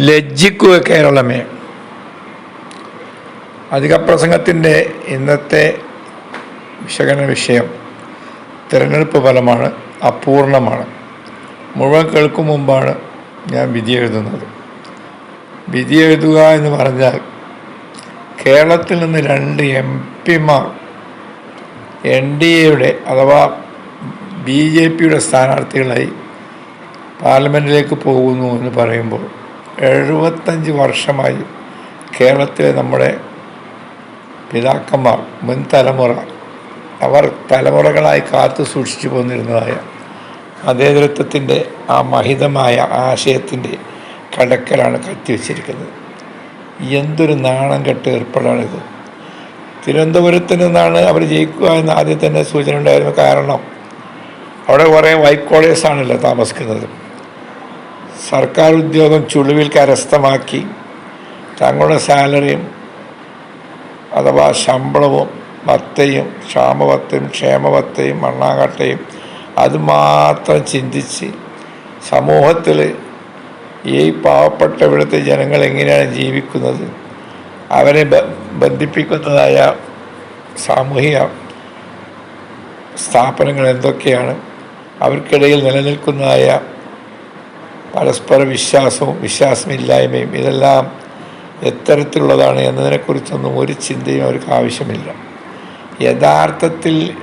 ലജ്ജിക്കുക കേരളമേ. അധിക പ്രസംഗത്തിന്റെ ഇന്നത്തെ വിശകലന വിഷയം തിരഞ്ഞെടുപ്പ് ഫലമാണ് അപൂർണമാണ്. മുഴുവൻ കേൾക്കും മുമ്പാണ് ഞാൻ വിധി എഴുതുന്നത്. വിധി എഴുതുക എന്ന് പറഞ്ഞാൽ കേരളത്തിൽ നിന്ന് രണ്ട് എം പിമാർ എൻ ഡി എയുടെ അഥവാ ബി ജെ പിയുടെ സ്ഥാനാർത്ഥികളായി പാർലമെന്റിലേക്ക് പോകുന്നു എന്ന് പറയുമ്പോൾ എഴുപത്തഞ്ച് വർഷമായി കേരളത്തിലെ നമ്മുടെ പിതാക്കന്മാർ മുൻ തലമുറ അവർ തലമുറകളായി കാത്തു സൂക്ഷിച്ചു പോന്നിരുന്നതായ അതേതൃത്വത്തിന്റെ ആ മഹിതമായ ആശയത്തിന്റെ കടക്കലാണ് കത്തിവെച്ചിരിക്കുന്നത്. എന്തൊരു നാണം കെട്ട് ഏർപ്പെടാണിത്. തിരുവനന്തപുരത്ത് നിന്നാണ് അവർ ജയിക്കുക എന്ന് ആദ്യം തന്നെ സൂചന ഉണ്ടായിരുന്നു കാരണം അവിടെ കുറേ വൈക്കോളേഴ്സാണല്ലോ താമസിക്കുന്നത്. സർക്കാർ ഉദ്യോഗം ചുളിവിൽ കരസ്ഥമാക്കി തങ്ങളുടെ സാലറിയും അഥവാ ശമ്പളവും ഭത്തയും ക്ഷാമവത്തയും ക്ഷേമവത്തയും മണ്ണാകട്ടയും അതുമാത്രം ചിന്തിച്ച് സമൂഹത്തിൽ ഈ പാവപ്പെട്ട ഇവിടുത്തെ ജനങ്ങൾ എങ്ങനെയാണ് ജീവിക്കുന്നത്? അവരെ ബന്ധിപ്പിക്കുന്നതായ സാമൂഹിക സ്ഥാപനങ്ങൾ എന്തൊക്കെയാണ്? അവർക്കിടയിൽ നിലനിൽക്കുന്നതായ പരസ്പര വിശ്വാസവും വിശ്വാസമില്ലായ്മയും ഇതെല്ലാം എത്തരത്തിലുള്ളതാണ് എന്നതിനെക്കുറിച്ചൊന്നും ഒരു ചിന്തയും അവർക്ക് ആവശ്യമില്ല. യഥാർത്ഥത്തിൽ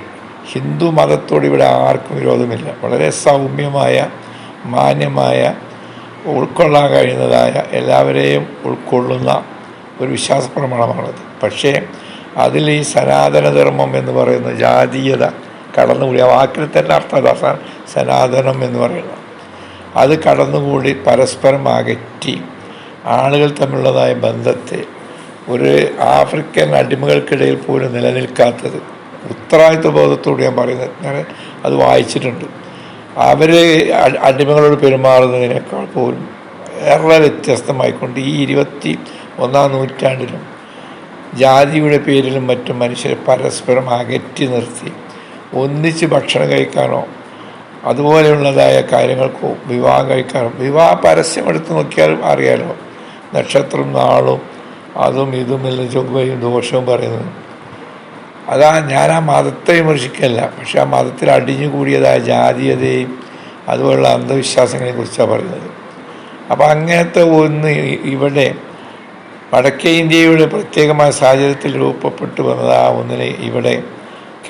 ഹിന്ദു മതത്തോട് ഇവിടെ ആർക്കും വിരോധമില്ല. വളരെ സൗമ്യമായ മാന്യമായ ഉൾക്കൊള്ളാൻ കഴിയുന്നതായ എല്ലാവരെയും ഉൾക്കൊള്ളുന്ന ഒരു വിശ്വാസ പ്രമാണമാണത്. പക്ഷേ അതിൽ ഈ സനാതനധർമ്മം എന്ന് പറയുന്ന ജാതീയത കടന്നുകൂടി. ആ വാക്കിൽ തന്നെ അർത്ഥം സനാതനം എന്ന് പറയുന്നത്. അത് കടന്നുകൂടി പരസ്പരം അകറ്റി. ആളുകൾ തമ്മിലുള്ളതായ ബന്ധത്തെ ഒരു ആഫ്രിക്കൻ അടിമകൾക്കിടയിൽ പോലും നിലനിൽക്കാത്തത്. ഉത്തരവാദിത്വ ബോധത്തോട് ഞാൻ പറയുന്നത്. ഞാൻ അത് വായിച്ചിട്ടുണ്ട്. അവർ അടിമകളോട് പെരുമാറുന്നതിനേക്കാൾ പോലും ഏറെ വ്യത്യസ്തമായിക്കൊണ്ട് ഈ ഇരുപത്തി ഒന്നാം നൂറ്റാണ്ടിലും ജാതിയുടെ പേരിലും മറ്റും മനുഷ്യരെ പരസ്പരം അകറ്റി നിർത്തി. ഒന്നിച്ച് ഭക്ഷണം കഴിക്കാനോ അതുപോലെയുള്ളതായ കാര്യങ്ങൾക്കോ വിവാഹം കഴിക്കാനോ വിവാഹ പരസ്യം എടുത്ത് നോക്കിയാലും അറിയാലോ നക്ഷത്രം നാളും അതും ഇതും എല്ലാം ചൊവ്വയും ദോഷവും പറയുന്നത്. അതാ ഞാൻ ആ മതത്തെ വിമർശിക്കല്ല പക്ഷേ ആ മതത്തിൽ അടിഞ്ഞു കൂടിയതായ ജാതീയതയും അതുപോലുള്ള അന്ധവിശ്വാസങ്ങളെ കുറിച്ചാണ് പറയുന്നത്. അപ്പോൾ അങ്ങനത്തെ ഒന്ന് ഇവിടെ വടക്കേ ഇന്ത്യയുടെ പ്രത്യേകമായ സാഹചര്യത്തിൽ രൂപപ്പെട്ടു വന്നത് ആ ഒന്നിനെ ഇവിടെ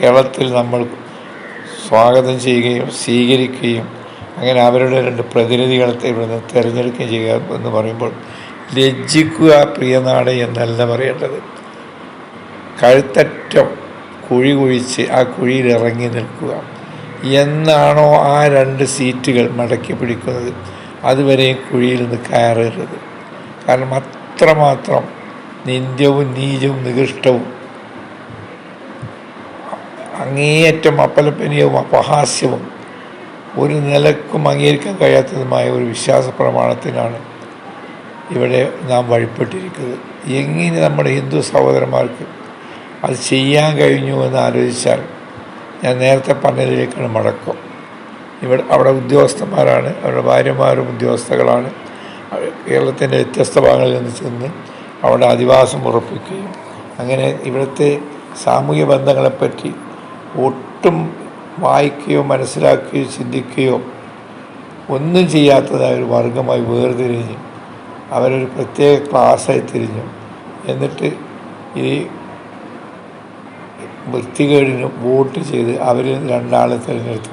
കേരളത്തിൽ നമ്മൾ സ്വാഗതം ചെയ്യുകയും സ്വീകരിക്കുകയും അങ്ങനെ അവരുടെ രണ്ട് പ്രതിനിധികളെ ഇവിടുന്ന് തിരഞ്ഞെടുക്കുകയും ചെയ്യുക എന്ന് പറയുമ്പോൾ ലജ്ജിക്കുക പ്രിയനാട് എന്നല്ല പറയേണ്ടത്. കഴുത്തറ്റം കുഴി കുഴിച്ച് ആ കുഴിയിൽ ഇറങ്ങി നിൽക്കുക. എന്നാണോ ആ രണ്ട് സീറ്റുകൾ മടക്കി പിടിക്കുന്നത്? അതുവരെ കുഴിയിൽ നിന്ന് കയറരുത്. കാരണം അത്രമാത്രം നിന്ദ്യവും നീചവും നികൃഷ്ടവും അങ്ങേയറ്റം അപ്പലപ്പനിയവും അപഹാസ്യവും ഒരു നിലക്കും അംഗീകരിക്കാൻ കഴിയാത്തതുമായ ഒരു വിശ്വാസ പ്രമാണത്തിനാണ് ഇവിടെ നാം വഴിപ്പെട്ടിരിക്കുന്നത്. എങ്ങനെ നമ്മുടെ ഹിന്ദു സഹോദരന്മാർക്ക് അത് ചെയ്യാൻ കഴിഞ്ഞു എന്ന് ആലോചിച്ചാൽ ഞാൻ നേരത്തെ പറഞ്ഞതിലേക്കാണ് മടക്കം. ഇവിടെ അവിടെ ഉദ്യോഗസ്ഥന്മാരാണ് അവരുടെ ഭാര്യമാരും ഉദ്യോഗസ്ഥകളാണ്. കേരളത്തിന്റെ വ്യത്യസ്ത ഭാഗങ്ങളിൽ നിന്ന് ചെന്ന് അവിടെ അധിവാസം ഉറപ്പിക്കുകയും അങ്ങനെ ഇവിടുത്തെ സാമൂഹ്യ ബന്ധങ്ങളെപ്പറ്റി ഒട്ടും വായിക്കുകയോ മനസ്സിലാക്കുകയോ ചിന്തിക്കുകയോ ഒന്നും ചെയ്യാത്തതായ ഒരു വർഗമായി വേർതിരിഞ്ഞ് അവരൊരു പ്രത്യേക ക്ലാസ്സായി തിരിഞ്ഞു. എന്നിട്ട് ഈ വൃത്തികേടിന് വോട്ട് ചെയ്ത് അവരിൽ രണ്ടാളെ തിരഞ്ഞെടുത്തു.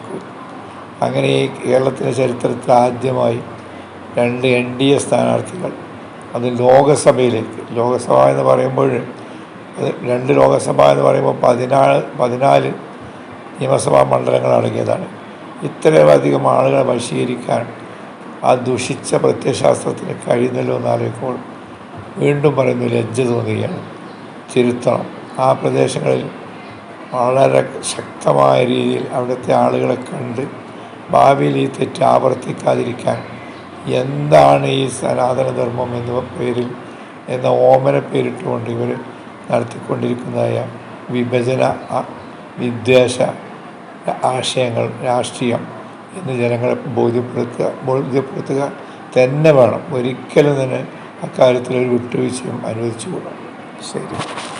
അങ്ങനെ ഈ കേരളത്തിന്റെ ചരിത്രത്തിൽ ആദ്യമായി രണ്ട് എൻ ഡി എ സ്ഥാനാർത്ഥികൾ അത് ലോകസഭയിലേക്ക് ലോകസഭ എന്ന് പറയുമ്പോൾ രണ്ട് ലോകസഭ എന്ന് പറയുമ്പോൾ പതിനാല് പതിനാല് നിയമസഭാ മണ്ഡലങ്ങൾ അടങ്ങിയതാണ്. ഇത്രയധികം ആളുകളെ വശീകരിക്കാൻ ആ ദുഷിച്ച പ്രത്യയശാസ്ത്രത്തിന് കഴിയുന്നല്ലോ എന്ന് ആലോചിക്കുമ്പോൾ വീണ്ടും പറയുന്നു ലജ്ജ തോന്നുകയാണ്. തിരുത്തണം. ആ പ്രദേശങ്ങളിൽ വളരെ ശക്തമായ രീതിയിൽ അവിടുത്തെ ആളുകളെ കണ്ട് ഭാവിയിൽ ഈ തെറ്റ് ആവർത്തിക്കാതിരിക്കാൻ എന്താണ് ഈ സനാതനധർമ്മം എന്ന പേരിൽ എന്ന ഓമന പേരിട്ടുകൊണ്ട് ഇവർ നടത്തിക്കൊണ്ടിരിക്കുന്നതായ വിഭജന വിദ്വേഷ ആശയങ്ങൾ രാഷ്ട്രീയം എന്ന് ജനങ്ങളെ ബോധ്യപ്പെടുത്തുക ബോധ്യപ്പെടുത്തുക തന്നെ വേണം. ഒരിക്കലും തന്നെ അക്കാര്യത്തിൽ ഒരു വിട്ടുവീഴ്ചയും അനുവദിച്ചുകൂടാ. ശരി.